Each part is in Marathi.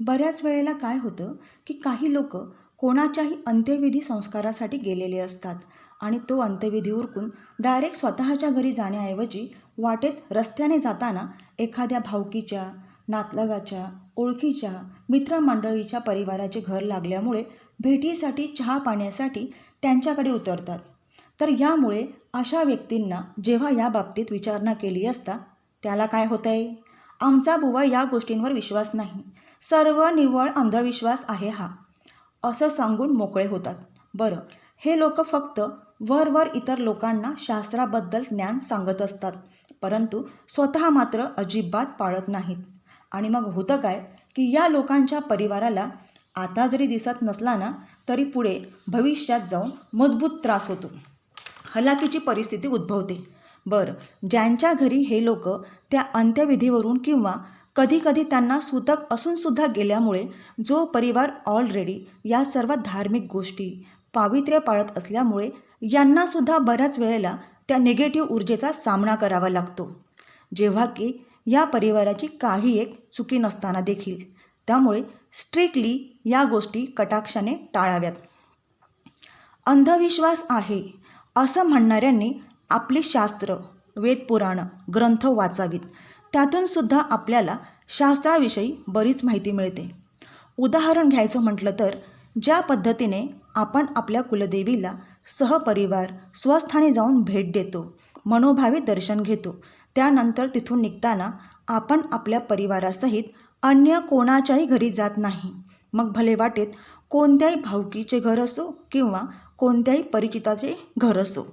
बऱ्याच वेळेला काय होतं की काही लोक कोणाच्याही अंत्यविधी संस्कारासाठी गेलेले असतात आणि तो अंत्यविधी उरकून डायरेक्ट स्वतःच्या घरी जाण्याऐवजी वाटेत रस्त्याने जाताना एखाद्या भावकीच्या नातलगाच्या ओळखीच्या मित्रमंडळीच्या परिवाराचे घर लागल्यामुळे भेटीसाठी चहा पाण्यासाठी त्यांच्याकडे उतरतात. तर यामुळे अशा व्यक्तींना जेव्हा या बाबतीत विचारणा केली असता त्याला काय होतं आहे आमचा बुवा या गोष्टींवर विश्वास नाही. सर्व निव्वळ अंधविश्वास आहे हा. असं सांगून मोकळे होतात. बरं हे लोक फक्त वर वर इतर लोकांना शास्त्राबद्दल ज्ञान सांगत असतात परंतु स्वतः मात्र अजिबात पाळत नाहीत. आणि मग होतं काय की या लोकांच्या परिवाराला आता जरी दिसत नसला ना तरी पुढे भविष्यात जाऊन मजबूत त्रास होतो. हलाखीची परिस्थिती उद्भवते. बरं. ज्यांच्या घरी हे लोक त्या अंत्यविधीवरून किंवा कधीकधी त्यांना सूतक असूनसुद्धा गेल्यामुळे जो परिवार ऑलरेडी या सर्व धार्मिक गोष्टी पावित्र्य पाळत असल्यामुळे यांनासुद्धा बऱ्याच वेळेला त्या निगेटिव्ह ऊर्जेचा सामना करावा लागतो. जेव्हा की या परिवाराची काही एक चुकी नसताना देखील. त्यामुळे स्ट्रिक्टली या गोष्टी कटाक्षाने टाळाव्यात. अंधविश्वास आहे असं म्हणणाऱ्यांनी आपली शास्त्र वेदपुराणं ग्रंथ वाचावीत. त्यातून सुद्धा आपल्याला शास्त्राविषयी बरीच माहिती मिळते. उदाहरण घ्यायचं म्हटलं तर ज्या पद्धतीने आपण आपल्या कुलदेवीला सहपरिवार स्वस्थानी जाऊन भेट देतो मनोभावी दर्शन घेतो त्यानंतर तिथून निघताना आपण आपल्या परिवारासहित अन्य कोणाच्याही घरी जात नाही. मग भले वाटेत कोणत्याही भावकीचे घर असो किंवा कोणत्याही परिचिताचे घर असो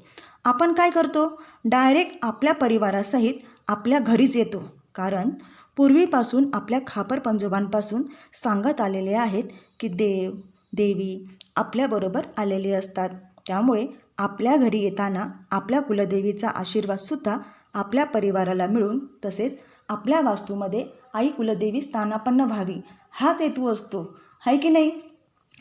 आपण काय करतो? डायरेक्ट आपल्या परिवारासहित आपल्या घरीच येतो. कारण पूर्वीपासून आपल्या खापर पंजोबांपासून सांगत आलेले आहेत की देव देवी आपल्याबरोबर आलेले असतात. त्यामुळे आपल्या घरी येताना आपल्या कुलदेवीचा आशीर्वादसुद्धा आपल्या परिवाराला मिळून तसेच आपल्या वास्तूमध्ये आई कुलदेवी स्थानापन्न व्हावी हाच हेतू असतो. आहे की नाही?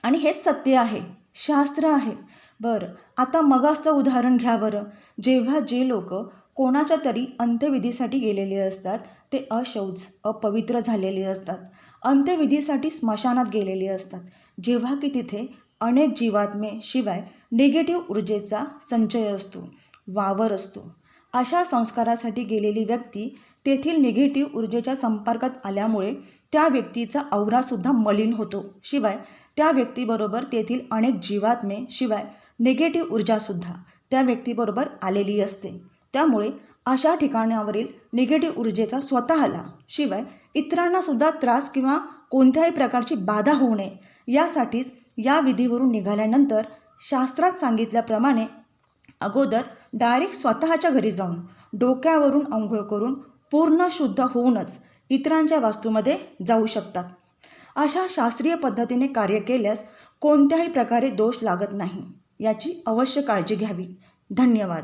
आणि हेच सत्य आहे. शास्त्र आहे. बरं आता मगाचं उदाहरण घ्या बरं. जेव्हा जे लोक कोणाच्या तरी अंत्यविधीसाठी गेलेले असतात ते अशौच अपवित्र झालेले असतात. अंत्यविधीसाठी स्मशानात गेलेले असतात. जेव्हा की तिथे अनेक जीवात्मे शिवाय निगेटिव्ह ऊर्जेचा संचय असतो वावर असतो. अशा संस्कारासाठी गेलेली व्यक्ती तेथील निगेटिव्ह ऊर्जेच्या संपर्कात आल्यामुळे त्या व्यक्तीचा औरासुद्धा मलिन होतो. शिवाय त्या व्यक्तीबरोबर तेथील अनेक जीवात्मे शिवाय निगेटिव्ह ऊर्जासुद्धा त्या व्यक्तीबरोबर आलेली असते. त्यामुळे अशा ठिकाणावरील निगेटिव्ह ऊर्जेचा स्वतःला शिवाय इतरांनासुद्धा त्रास किंवा कोणत्याही प्रकारची बाधा होऊ नये यासाठीच या विधीवरून निघाल्यानंतर शास्त्रात सांगितल्याप्रमाणे अगोदर डायरेक्ट स्वतःच्या घरी जाऊन डोक्यावरून आंघोळ करून पूर्ण शुद्ध होऊनच इतरांच्या वास्तूमध्ये जाऊ शकतात. अशा शास्त्रीय पद्धतीने कार्य केल्यास कोणत्याही प्रकारे दोष लागत नाही. याची अवश्य काळजी घ्यावी. धन्यवाद.